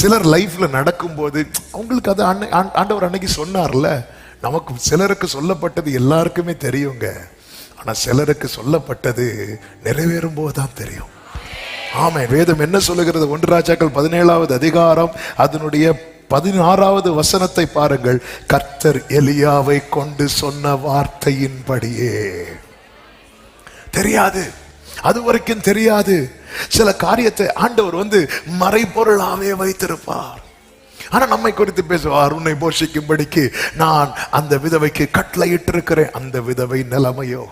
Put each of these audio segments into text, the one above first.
சிலர் லைஃப்ல நடக்கும்போது அவங்களுக்கு அது அன்னை- ஆண்டவர் அன்னைக்கு சொன்னார்ல நமக்கு சிலருக்கு சொல்லப்பட்டது எல்லாருக்குமே தெரியுங்க. ஆனா சிலருக்கு சொல்லப்பட்டது நிறைவேறும் போது தான் தெரியும். ஆமாம் வேதம் என்ன சொல்லுகிறது? ஒன்று ராஜாக்கள் பதினேழாவது அதிகாரம் அதனுடைய பதினாறாவது வசனத்தை பாருங்கள். கர்த்தர் எலியாவை கொண்டு சொன்ன வார்த்தையின்படியே. தெரியாது. அது வரைக்கும் தெரியாது. சில காரியத்தை ஆண்டவர் வந்து மறைபொருளாவே வைத்திருப்பார். ஆனா நம்மை குறித்து பேசுவார் உன்னை போஷிக்கும்படிக்கு நான் அந்த விதவைக்கு கட்டளையிட்டு இருக்கிறேன் அந்த விதவை நிலைமையோ.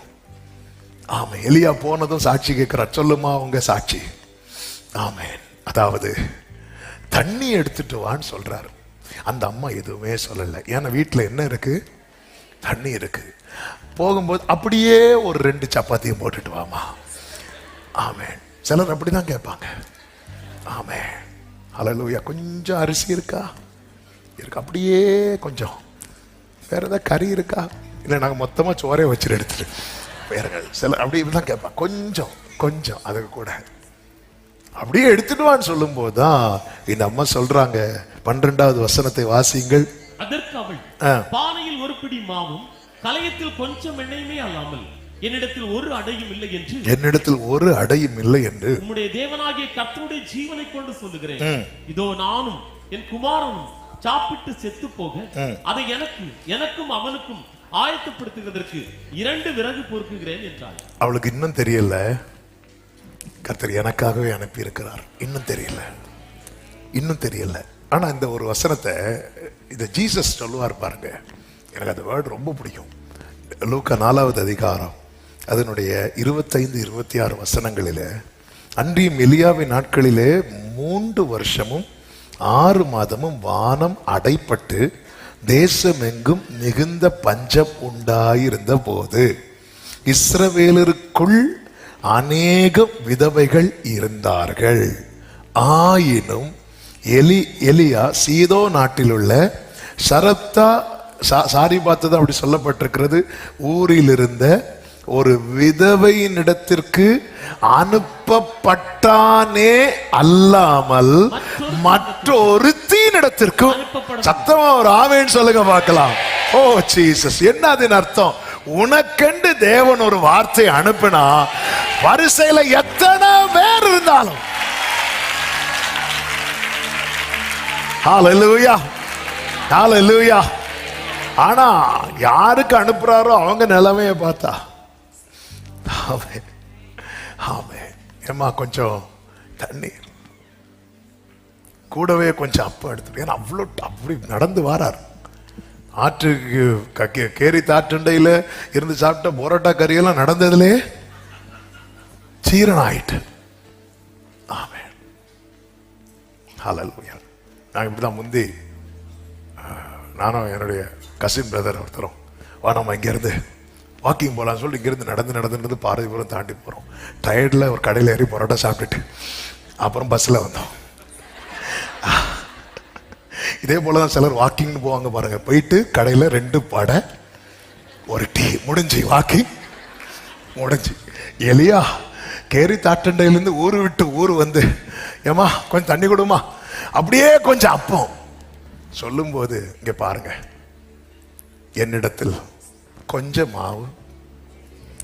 ஆமா எலியா போனதும் சாட்சி கேட்கிறார். சொல்லுமா உங்க சாட்சி? ஆமென். அதாவது தண்ணி எடுத்துட்டு வான்னு சொல்றாரு. அந்த அம்மா எதுவுமே சொல்லலை. ஏன்னா வீட்டில் என்ன இருக்கு? தண்ணி இருக்கு. போகும்போது அப்படியே ஒரு ரெண்டு சப்பாத்தியும் போட்டுட்டு வாமா. ஆமென். சிலர் அப்படிதான் கேட்பாங்க. ஆமென். ஹalleluya கொஞ்சம் அரிசி இருக்கா? இருக்கு. அப்படியே கொஞ்சம். வேற ஏதாவது கறி இருக்கா? இல்லை நாங்கள் மொத்தமாக சோறே வச்சுட்டு எடுத்துட்டு வேற சில அப்படி தான் கேட்பான் கொஞ்சம் கொஞ்சம். அதுக்கு கூட. அப்படியே எடுத்துடுவான்னு சொல்லும்போது தான் இந்த அம்மா சொல்றாங்க பன்னிரெண்டாவது வசனத்தை வாசியுங்கள். அதற்கு அவள். பானையில் ஒரு பிடி மாவும் கலையத்தில் கொஞ்சம் எண்ணெயுமே அல்லாமல் என்னிடத்தில் ஒரு அடையும் இல்லை என்று என்னிடத்தில் ஒரு அடையும் இல்லை என்று உம்முடைய தேவனாகிய கர்த்தருடைய ஜீவனை கொண்டு சொல்லுகிறேன். இதோ நானும் என் குமாரனும் சாப்பிட்டு செத்து போக அதை எனக்கு எனக்கும் அவனுக்கும் ஆயத்தப்படுத்துவதற்கு இரண்டு விறகு பொறுக்குகிறேன் என்றாள். அவளுக்கு இன்னும் தெரியல. கர்த்தர் எனக்காகவே அனுப்பி இருக்கிறார் இன்னும் தெரியல. இன்னும் தெரியல. ஆனா இந்த ஒரு வசனத்தை இந்த ஜீசஸ் சொல்லுவார் பாருங்க. எனக்கு அந்த வேர்டு ரொம்ப பிடிக்கும். லூக்கா நாலாவது அதிகாரம். அதனுடைய இருபத்தைந்து இருபத்தி ஆறு வசனங்களில் அன்றியும் எலியாவின் நாட்களிலே மூன்று வருஷமும் ஆறு மாதமும் வானம் அடைப்பட்டு தேசமெங்கும் மிகுந்த பஞ்சம் உண்டாயிருந்த போது இஸ்ரவேலருக்குள் அநேக விதவைகள் இருந்தார்கள். ஆயினும் எலி எலியா சீதோ நாட்டிலுள்ள சரத்தா சா சாரி பார்த்தது அப்படி சொல்லப்பட்டிருக்கிறது ஊரில் இருந்த ஒரு விதவையினிடத்திற்கு அனுப்பப்பட்டானே அல்லாமல் மற்றொரு அனுப்பப்பட- சத்தமா ஒரு ஆவேன்னு சொல்லுங்க பார்க்கலாம். ஓ ஜீசஸ் என்ன அதன் அர்த்தம்? உனக்கண்டு தேவன் ஒரு வார்த்தை அனுப்பினா வரிசையில எத்தனை பேர் இருந்தாலும். ஹalleluya ஹalleluya ஆனா யாருக்கு அனுப்புறாரோ அவங்க நிலைமைய பார்த்தா. ஆமே ஆமே ஏம்மா கொஞ்சம் தண்ணீர் கூடவே கொஞ்சம் அப்பம் எடுத்துட்டு. ஏன்னா அவ்வளோ அப்படி நடந்து வாரார். ஆற்றுக்கு க- கேரி தாற்றுண்டையில் இருந்து சாப்பிட்ட போராட்டா கறியெல்லாம் நடந்ததுலே சீரன் ஆயிட்டு ஆமே ஹலல் நான் இப்படி தான் முந்தி நானும் என்னுடைய கசின் பிரதர் ஒருத்தரும் வா நம்ம இங்கேருந்து வாக்கிங் போகலாம்னு சொல்லி இங்கேருந்து நடந்து நடந்து நடந்து பாரதிபுரம் தாண்டி போகிறோம் டயர்டில் ஒரு கடையில் ஏறி பரோட்டா சாப்பிட்டுட்டு அப்புறம் பஸ்ஸில் வந்தோம். இதே போல தான் சிலர் வாக்கிங்னு போவாங்க பாருங்க. போயிட்டு கடையில் ரெண்டு படை ஒரு டீ. முடிஞ்சு வாக்கிங் முடிஞ்சு. எலியா கேரி தாட்டண்டையிலேருந்து ஊர் விட்டு ஊர் வந்து ஏமா கொஞ்சம் தண்ணி கொடுமா அப்படியே கொஞ்சம் அப்பம். சொல்லும்போது இங்கே பாருங்க. என்னிடத்தில் கொஞ்சம் மாவு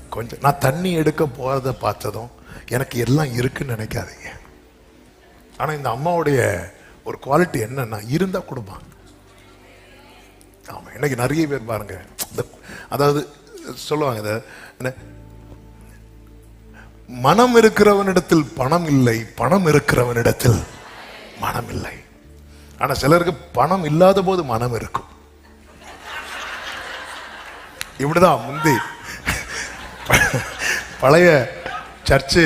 கொஞ்சம் நான் தண்ணி எடுக்க போகிறத பார்த்ததும் எனக்கு எல்லாம் இருக்குன்னு நினைக்காதீங்க. ஆனால் இந்த அம்மாவுடைய ஒரு குவாலிட்டி என்னன்னா இருந்தால் கொடுப்பாங்க. ஆமாம் இன்னைக்கு நிறைய பேர் பாருங்க இந்த- அதாவது சொல்லுவாங்க இதை என்ன மனம் இருக்கிறவனிடத்தில் பணம் இல்லை பணம் இருக்கிறவனிடத்தில் மனம் இல்லை. ஆனால் சிலருக்கு பணம் இல்லாத போது மனம் இருக்கும். இப்படிதான் முந்தி. பழைய சர்ச்சு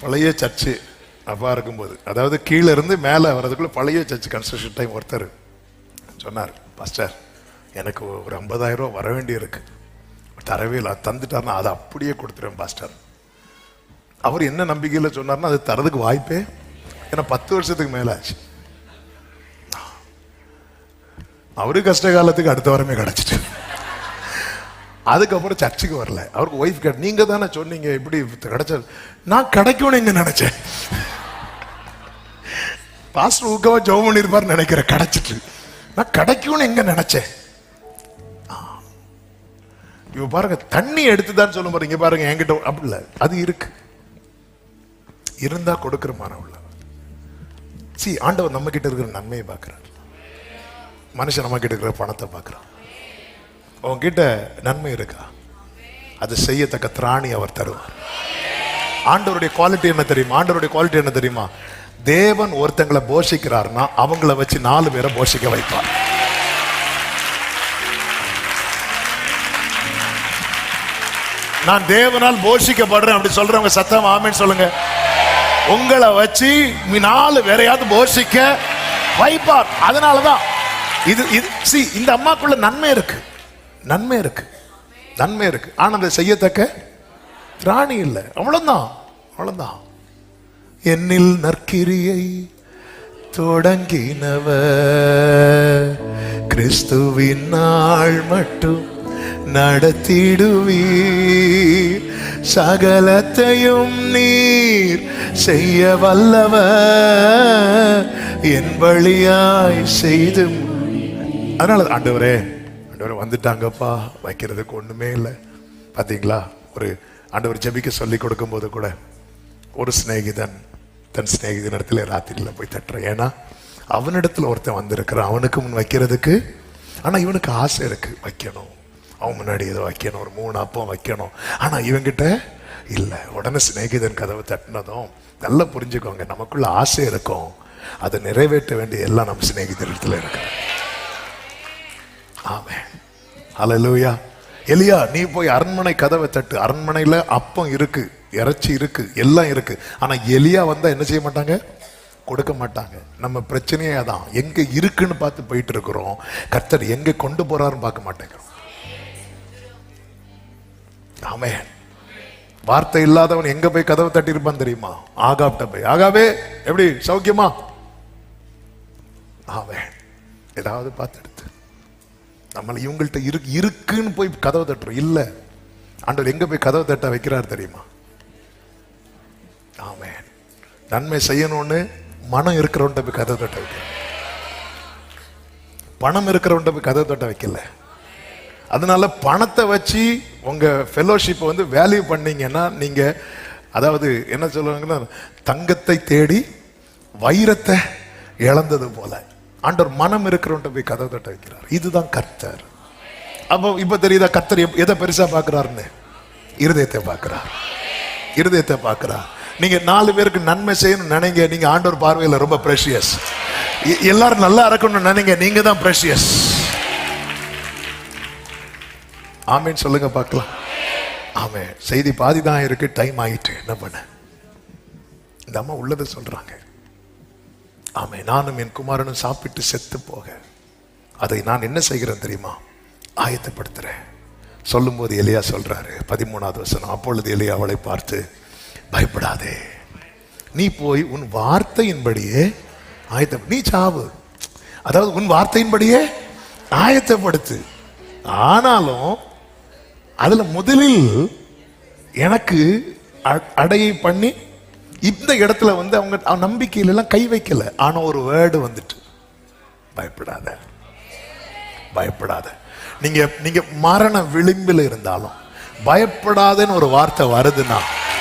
பழைய சர்ச்சு அப்பா இருக்கும்போது. அதாவது கீழே இருந்து மேலே வர்றதுக்குள்ள பழைய சர்ச் கன்ஸ்ட்ரக்ஷன் டைம் ஒருத்தர் சொன்னார் பாஸ்டர் எனக்கு ஒரு ஐம்பதாயிரம் ரூபா வர வேண்டி இருக்கு தரவே இல்லை அது அதை அப்படியே கொடுத்துருவேன் பாஸ்டர் அவர் என்ன நம்பிக்கையில் சொன்னார்னா அது தரதுக்கு வாய்ப்பே ஏன்னா பத்து வருஷத்துக்கு மேலே ஆச்சு. அவரு கஷ்ட காலத்துக்கு அடுத்த வாரமே கிடச்சிட்டு. அதுக்கப்புறம் சர்ச்சுக்கு வரல. அவருக்கு ஒய்ஃப் கேட்ட நீங்க தானே சொன்னீங்க இப்படி கிடைச்சது நான் கிடைக்கும்னு எங்க நினைச்சேன். பாஸ்டர் ஊக்கவா ஜெபம் பண்ணிருப்பாரு நினைக்கிறேன் கிடைச்சிட்டு. நான் கிடைக்கும்னு எங்க நினைச்சேன். ஆ. பாருங்க தண்ணி எடுத்துதான் சொல்லும் பாருங்க பாருங்க என்கிட்ட அப்படி இல்ல. அது இருக்கு. இருந்தா கொடுக்கிற மனம் உள்ள சி ஆண்டவர் நம்ம கிட்ட இருக்கிற நன்மையை பார்க்கிறார். மனுஷன் நம்ம கிட்ட இருக்கிற பணத்தை பார்க்கிறான். உங்ககிட்ட நன்மை இருக்கா? அது செய்யத்தக்க திராணி அவர் தருவார். ஆண்டவருடைய குவாலிட்டி என்ன தெரியுமா? ஆண்டவருடைய குவாலிட்டி என்ன தெரியுமா? தேவன் ஒருத்தங்களை போஷிக்கிறார்னா அவங்கள வச்சு நாலு பேரை போஷிக்க வைப்பார். நான் தேவனால் போஷிக்கப்படுறேன் அப்படி சொல்றவங்க சத்தம் ஆமேன்னு சொல்லுங்க. உங்களை வச்சு நாலு பேரையாவது போஷிக்க வைப்பார். அதனாலதான் இது இது சி இந்த அம்மாக்குள்ள நன்மை இருக்கு. நன்மை இருக்கு. நன்மை இருக்கு. ஆனால் அதை செய்யத்தக்க ராணி இல்லை. அவ்வளோதான் அவ்வளோதான் என்னில் நற்கிரியை தொடங்கினவ கிறிஸ்துவின் நாள் மட்டும் நடத்திடுவீர். சகலத்தையும் நீர் செய்ய வல்லவ என் வழியாய் செய்து அதனால ஆண்டவரே ஆண்டவர் வந்துட்டாங்கப்பா. வைக்கிறதுக்கு ஒன்றுமே இல்லை. பார்த்தீங்களா ஒரு ஆண்டவர் ஜபிக்க சொல்லி கொடுக்கும்போது கூட ஒரு சிநேகிதன் தன் சிநேகிதனிடத்துல ராத்திரியில் போய் தட்டுறேன். ஏன்னா அவனிடத்தில் ஒருத்தன் வந்திருக்கிறான். அவனுக்கு முன் வைக்கிறதுக்கு ஆனால் இவனுக்கு ஆசை இருக்குது வைக்கணும். அவன் முன்னாடி ஏதோ வைக்கணும். ஒரு மூணு அப்பம் வைக்கணும். ஆனால் இவன்கிட்ட இல்லை. உடனே சிநேகிதன் கதவை தட்டினதும் நல்லா புரிஞ்சுக்கோங்க. நமக்குள்ள ஆசை இருக்கும். அதை நிறைவேற்ற வேண்டிய எல்லாம் நம்ம சிநேகிதர் இடத்துல இருக்கிறோம் ஆமே அலலூயா எலியா நீ போய் அரண்மனை கதவை தட்டு. அரண்மனையில் அப்பம் இருக்கு இறைச்சி இருக்கு எல்லாம் இருக்கு. ஆனால் எலியா வந்தால் என்ன செய்ய மாட்டாங்க? கொடுக்க மாட்டாங்க. நம்ம பிரச்சனையே அதான். எங்கே இருக்குன்னு பார்த்து போயிட்டு இருக்கிறோம். கர்த்தர் எங்கே கொண்டு போறாருன்னு பார்க்க மாட்டேங்கிறோம். ஆமே வார்த்தை இல்லாதவன் எங்க போய் கதவை தட்டியிருப்பான் தெரியுமா? ஆகாப்ட போய். ஆகாவே எப்படி? சௌக்கியமா? ஆவே ஏதாவது பார்த்து எடுத்து. நம்மளை இவங்கள்ட்ட இரு இருக்குன்னு போய் கதவை தட்டுறோம். இல்லை. ஆண்டவர் எங்க போய் கதவை தட்ட வைக்கிறார் தெரியுமா? ஆமே நன்மை செய்யணும்னு மனம் இருக்கிறவன்ட்ட போய் கதவை தட்ட வைக்கிறார் பணம் இருக்கிறவன்ட்ட போய் கதவை தட்ட வைக்கல. அதனால பணத்தை வச்சு உங்க ஃபெலோஷிப்பை வந்து வேல்யூ பண்ணீங்கன்னா நீங்க அதாவது என்ன சொல்லுவாங்கன்னா தங்கத்தை தேடி வைரத்தை இழந்தது போல. ஆண்டவர் மனம் இருக்கிறவன்ட்ட போய் கதை தட்ட வைக்கிறார். இதுதான் கர்த்தர். அப்போ இப்போ தெரியுதா கர்த்தர் எதை பெருசாக பார்க்கறாருன்னு இருதயத்தை பார்க்குறார். இருதயத்தை பார்க்குறார். நீங்க நாலு பேருக்கு நன்மை செய்யணும்னு நினைங்க நீங்க ஆண்டவர் பார்வையில் ரொம்ப ப்ரெஷியஸ் எல்லாரும் நல்லா இருக்கணும்னு நினைங்க நீங்கள் தான் ப்ரெஷியஸ் ஆமேன்னு சொல்லுங்க பார்க்கலாம். ஆமே செய்தி பாதி தான் இருக்கு டைம் ஆயிட்டு. என்ன பண்ண? இந்த அம்மா உள்ளதை சொல்கிறாங்க ஆமே நானும் என் குமாரனும் சாப்பிட்டு செத்து போக. அதை நான் என்ன செய்கிறேன் தெரியுமா? ஆயத்தப்படுத்துகிறேன் சொல்லும்போது எலியா சொல்கிறாரு பதிமூணாவது வசனம் அப்பொழுது எலியா அவளை பார்த்து பயப்படாதே. நீ போய் உன் வார்த்தையின்படியே ஆயத்த நீ சாவு. அதாவது உன் வார்த்தையின்படியே ஆயத்தப்படுத்து. ஆனாலும் அதில் முதலில் எனக்கு அ- அடையை பண்ணி இந்த இடத்துல வந்து அவங்க அவன் நம்பிக்கையில எல்லாம் கை வைக்கல. ஆனால் ஒரு வேர்டு வந்துட்டு. பயப்படாத. பயப்படாத. நீங்க நீங்க மரண விளிம்பில் இருந்தாலும் பயப்படாதன்னு ஒரு வார்த்தை வருதுன்னா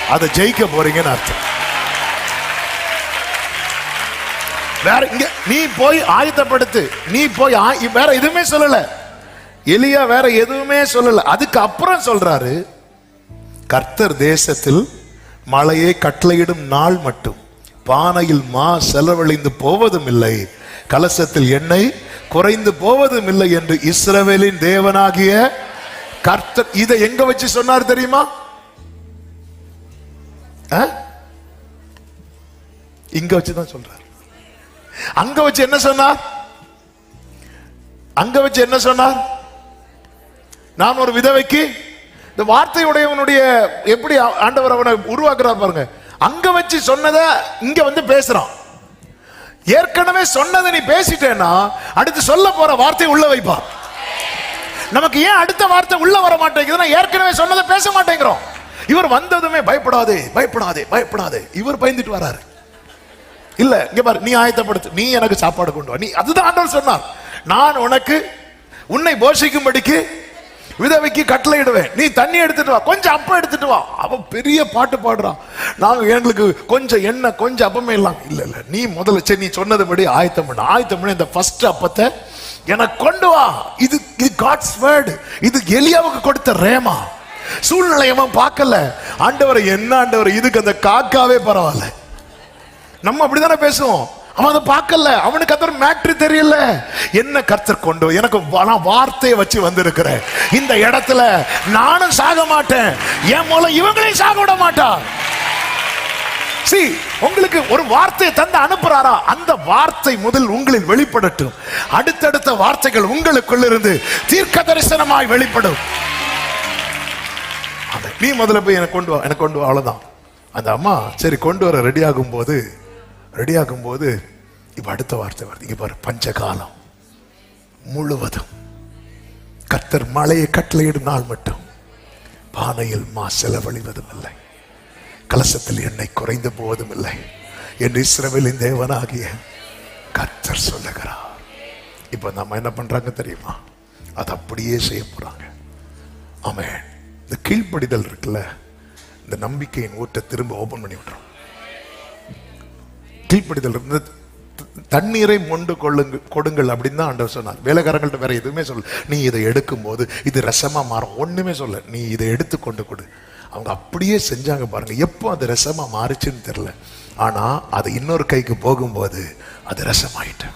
அதை ஜெயிக்க போறீங்கன்னு அர்த்தம். வேற இங்க நீ போய் ஆயத்தப்படுத்து. நீ போய் வேற எதுவுமே சொல்லல. எலியா வேற எதுவுமே சொல்லல. அதுக்கு அப்புறம் சொல்றாரு கர்த்தர் தேசத்தில் மழையை கட்டளையிடும் நாள் மட்டும். பானையில் மா செலவழிந்து போவதும் இல்லை கலசத்தில் எண்ணெய் குறைந்து போவதும் இல்லை என்று இஸ்ரவேலின் தேவனாகிய கர்த்தர் இதை எங்க வச்சு சொன்னார் தெரியுமா? இங்க வச்சுதான் சொல்றார். அங்க வச்சு என்ன சொன்னார்? அங்க வச்சு என்ன சொன்னார்? நான் ஒரு விதவைக்கு இந்த வார்த்தையுடையவனுடைய எப்படி ஆண்டவர் அவனை உருவாக்குறா பாருங்க. அங்க வச்சு சொன்னதை இங்க வந்து பேசுறான். ஏற்கனவே சொன்னதை நீ பேசிட்டேன்னா அடுத்து சொல்ல போற வார்த்தை உள்ள வைப்பா நமக்கு ஏன் அடுத்த வார்த்தை உள்ள வர மாட்டேங்குதுன்னா ஏற்கனவே சொன்னதை பேச மாட்டேங்கிறோம். இவர் வந்ததுமே பயப்படாதே பயப்படாதே பயப்படாதே. இவர் பயந்துட்டு வராரு. இல்ல இங்க பாரு நீ ஆயத்தப்படுத்து. நீ எனக்கு சாப்பாடு கொண்டு வா. நீ அதுதான் ஆண்டவர் சொன்னார். நான் உனக்கு உன்னை போஷிக்கும்படிக்கு விதவைக்கு கட்டளையிடுவேன் நீ தண்ணி எடுத்துட்டு வா. கொஞ்சம் அப்பம் எடுத்துட்டு வா. அவன் பெரிய பாட்டு பாடுறான். நாங்க எங்களுக்கு கொஞ்சம் எண்ணெய் கொஞ்சம் அப்பமே இல்லாம் இல்ல இல்ல. நீ முதல்ல சரி நீ சொன்னதுபடி ஆயத்தம் பண்ண ஆயத்தம் பண்ண இந்த ஃபர்ஸ்ட் அப்பத்தை எனக்கு கொண்டு வா. இது இது காட்ஸ் வேர்டு இது எலியாவுக்கு கொடுத்த ரேமா. சூழ்நிலை அவன் பார்க்கல. ஆண்டவரை என்ன ஆண்டவர்? இதுக்கு அந்த காக்காவே பரவாயில்ல. நம்ம அப்படிதானே பேசுவோம். அவன் அதை பார்க்கல. அவனுக்கு அந்த மேட்ரு தெரியல. என்ன கர்த்தர் கொண்டு எனக்கு வார்த்தையை வச்சு வந்திருக்கிறேன் இந்த இடத்துல நானும் சாக மாட்டேன். என் மூலம் இவங்களையும் சாக விட மாட்டான் சி உங்களுக்கு ஒரு வார்த்தையை தந்து அனுப்புறாரா? அந்த வார்த்தை முதல் உங்களில் வெளிப்படட்டும். அடுத்தடுத்த வார்த்தைகள் உங்களுக்குள்ள இருந்து தீர்க்க தரிசனமாய் வெளிப்படும். அதை நீ முதல்ல போய் எனக்கு கொண்டு வா எனக்கு கொண்டு வா அவ்வளவுதான். அந்த அம்மா சரி கொண்டு வர ரெடி ஆகும்போது ரெடி ஆகும்போது இப்போ அடுத்த வார்த்தை வருது. இங்கே பாரு பஞ்சகாலம் முழுவதும். கத்தர் மழையை கட்டளையிடும் நாள் மட்டும். பானையில் மா செலவழிவதும் இல்லை. கலசத்தில் எண்ணெய் குறைந்து போதும் இல்லை. என் இஸ்ரவேலின் தேவனாகிய கத்தர் சொல்லுகிறார். இப்போ நம்ம என்ன பண்ணுறாங்க தெரியுமா? அதை அப்படியே செய்ய போகிறாங்க ஆமாம் இந்த கீழ்ப்படிதல் இருக்குல்ல இந்த நம்பிக்கையின் ஊற்றை திரும்ப ஓபன் பண்ணி விட்றோம் கீழ்ப்படிதல் இருந்து தண்ணீரை மொண்டு கொள்ளுங்க கொடுங்கள் அப்படின்னு தான் ஆண்டவர் சொன்னார். வேலைக்காரங்கள்ட்ட வேற எதுவுமே சொல்ல நீ இதை எடுக்கும்போது இது ரசமா மாறும். ஒண்ணுமே சொல்ல நீ இதை எடுத்து கொண்டு கொடு. அவங்க அப்படியே செஞ்சாங்க பாருங்க. எப்போ அது ரசமா மாறுச்சுன்னு தெரியல. ஆனா அது இன்னொரு கைக்கு போகும்போது அது ரசமாயிட்டு.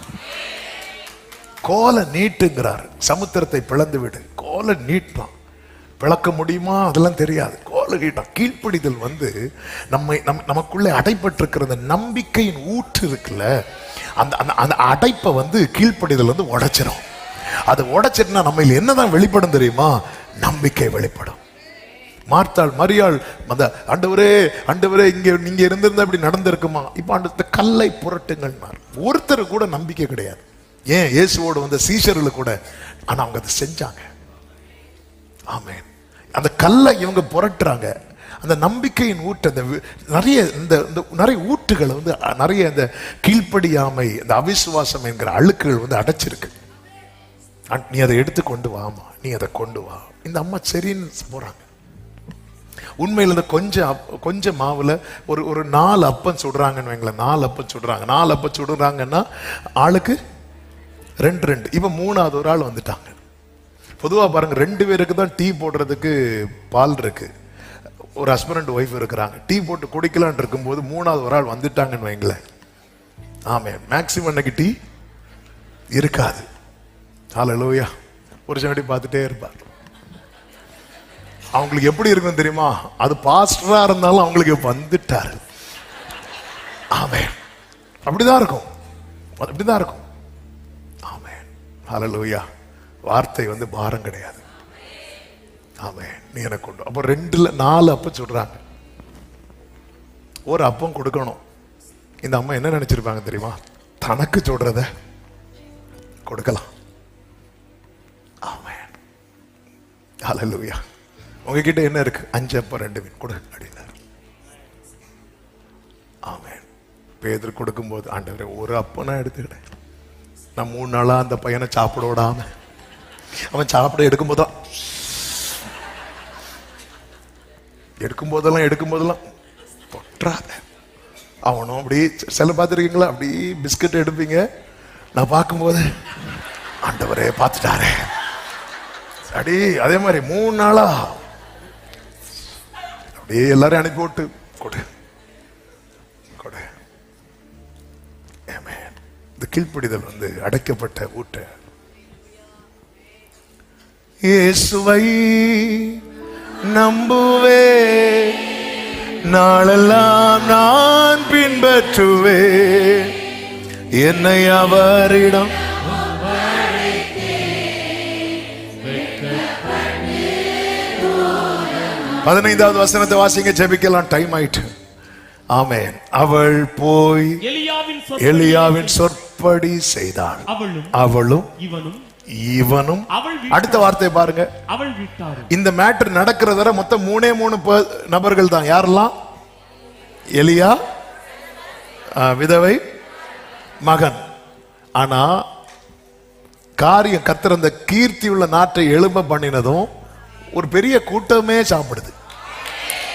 கோலை நீட்டுங்கிறார். சமுத்திரத்தை பிளந்து விடு. கோலை நீட்டான் விளக்க முடியுமா? அதெல்லாம் தெரியாது. கோலை கீழ்ப்படிதல் வந்து நம்மை நம் நமக்குள்ளே அடைப்பட்டிருக்கிற அந்த நம்பிக்கையின் ஊற்று இருக்குல்ல அந்த அந்த அந்த அடைப்பை வந்து கீழ்ப்படிதல் வந்து உடைச்சிரும். அது உடைச்சிட்டுனா நம்ம என்னதான் வெளிப்படும் தெரியுமா? நம்பிக்கை வெளிப்படும். மார்த்தாள் மரியாள் அந்த ஆண்டவரே ஆண்டவரே இங்கே நீங்கள் இருந்திருந்தா இப்படி நடந்திருக்குமா? இப்போ ஆண்டு கல்லை புரட்டுங்கள்னார். ஒருத்தர் கூட நம்பிக்கை கிடையாது. ஏன்? இயேசுவோடு வந்த சீஷர்கள் கூட ஆனால் அவங்க அதை செஞ்சாங்க. ஆமேன். அந்த கல்லை இவங்க புரட்டுறாங்க. அந்த நம்பிக்கையின் ஊற்று அந்த நிறைய இந்த இந்த நிறைய ஊற்றுகளை வந்து நிறைய இந்த கீழ்ப்படியாமை இந்த அவிசுவாசம் என்கிற அழுக்குகள் வந்து அடைச்சிருக்கு. அ- நீ அதை எடுத்து கொண்டு வாமா நீ அதை கொண்டு வா. இந்த அம்மா சரின்னு போகிறாங்க உண்மையில் இந்த கொஞ்சம் கொஞ்சம் மாவில் ஒரு ஒரு நாலு அப்பம் சுடுறாங்கன்னு வைங்களேன் நாலு அப்பம் சுடுறாங்க. நாலு அப்பம் சுடுறாங்கன்னா ஆளுக்கு ரெண்டு ரெண்டு. இப்போ மூணாவது ஒரு ஆள் வந்துட்டாங்க. பொதுவா பாருங்க ரெண்டு பேருக்கு தான் டீ போடுறதுக்கு பால் இருக்கு. ஒரு ஹஸ்பண்ட் ஒய்ஃப் இருக்கிறாங்க. டீ போட்டு குடிக்கலான் இருக்கும்போது மூணாவது ஒரு ஆள் வந்துட்டாங்கன்னு வைங்களேன். ஆமே மேக்சிமம் அன்னைக்கு டீ இருக்காது. ஆலோயா ஒரு சமடி பார்த்துட்டே இருப்பார். அவங்களுக்கு எப்படி இருக்கும் தெரியுமா? அது பாஸ்டரா இருந்தாலும் அவங்களுக்கு வந்துட்டாரு. ஆமே. அப்படிதான் இருக்கும். அப்படிதான் இருக்கும். ஆமென் லோயா வார்த்தை வந்து பாரம் கிடையாது. ஆமென். நீ எனக்கு கொண்டு அப்போ ரெண்டுல நாலு அப்ப சொல்றாங்க. ஒரு அப்பம் கொடுக்கணும். இந்த அம்மா என்ன நினைச்சிருப்பாங்க தெரியுமா? தனக்கு சொல்றத கொடுக்கலாம். ஆமென். அலலுவியா உங்ககிட்ட என்ன இருக்கு? அஞ்சு அப்பம் ரெண்டு மீன். கொடு அப்படின்னாரு ஆமென். பேதர் கொடுக்கும்போது ஆண்டவரே ஒரு அப்பம் நான் எடுத்துக்கிட்டேன். நான் மூணு நாளா அந்த பையனை சாப்பிட விடாம அவன் சாப்பிட போதெல்லாம் எடுக்கும்போதெல்லாம் எடுக்கும்போதெல்லாம். தொற்றாத அவனும் அப்படி செல்ல பார்த்துருக்கீங்களா? அப்படி பிஸ்கட் எடுப்பீங்க. நான் பார்க்கும்போது ஆண்டவரே பார்த்துட்டாரே. அடி அதே மாதிரி மூணு நாளா. அப்படியே எல்லாரையும் அனுப்பி விட்டு கொடு. கொடு. இந்த கீழ்ப்படிதல் வந்து அடைக்கப்பட்ட ஊட்ட இயேசுவை நம்புவே. நாளெல்லாம் நான் பின்பற்றுவே. என்னை அவரிடம் பதினைந்தாவது வசனத்தை வாசிங்க ஜெபிக்கலாம். டைம் ஆயிட்டு. ஆமென். அவள் போய் எலியாவின் சொற்படி செய்தாள். அவளும் இவனும் இவனும் அடுத்த வார்த்தையை பாருங்க. இந்த மேட்டர் நடக்கிறது மொத்தம் மூணே மூணு நபர்கள் தான். யாரெல்லாம்? எலியா விதவை மகன். ஆனா காரியம் கத்தர் அந்த கீர்த்தி உள்ள நாட்டை எழும்ப பண்ணினதும் ஒரு பெரிய கூட்டமே சாப்பிடுது.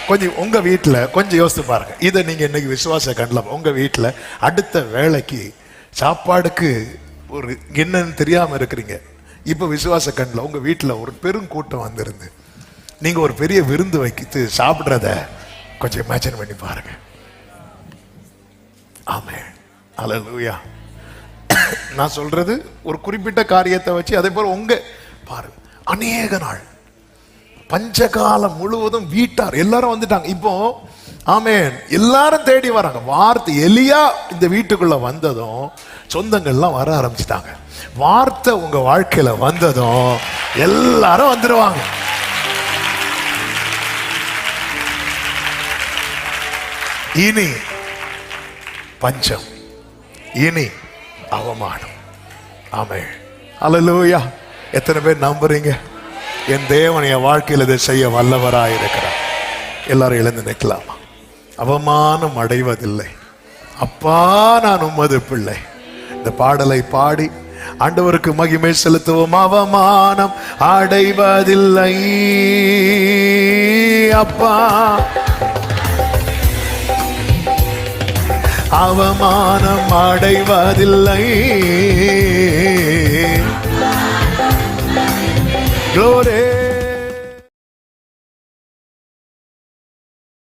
கொஞ்சம் உங்க வீட்டில் கொஞ்சம் யோசித்து பாருங்க. இதை நீங்க இன்னைக்கு விசுவாச கண்டலாம் உங்க வீட்டில் அடுத்த வேலைக்கு சாப்பாடுக்கு ஒரு என்னன்னு தெரியாமல் இருக்கிறீங்க. இப்போ விசுவாச கண்டில் உங்கள் வீட்டில் ஒரு பெரும் கூட்டம் வந்திருந்து நீங்கள் ஒரு பெரிய விருந்து வைக்கித்து சாப்பிட்றத கொஞ்சம் இமேஜின் பண்ணி பாருங்க. ஆமே அலலூயா நான் சொல்றது ஒரு குறிப்பிட்ட காரியத்தை வச்சு அதே போல உங்க பாருங்க அநேக நாள் பஞ்சகாலம் முழுவதும் வீட்டார் எல்லாரும் வந்துட்டாங்க. இப்போ ஆமேன். எல்லாரும் தேடி வராங்க. வார்த்தை எலியா இந்த வீட்டுக்குள்ள வந்ததும் சொந்தங்கள்லாம் வர ஆரம்பிச்சிட்டாங்க. வார்த்தை உங்க வாழ்க்கையில வந்ததும் எல்லாரும் வந்துருவாங்க. இனி பஞ்சம். இனி அவமானம். ஆமே அலலூயா எத்தனை பேர் நம்புறீங்க? என் தேவன் என் வாழ்க்கையில் இதை செய்ய வல்லவராக இருக்கிறார் எல்லாரும் எழுந்து நிற்கலாமா அவமானம் அடைவதில்லை. அப்பா நான் உமது பிள்ளை. இந்த பாடலை பாடி ஆண்டவருக்கு மகிமை செலுத்துவோம். அவமானம் அடைவதில்லை. அப்பா. அவமானம் அடைவதில்லை. குளோரே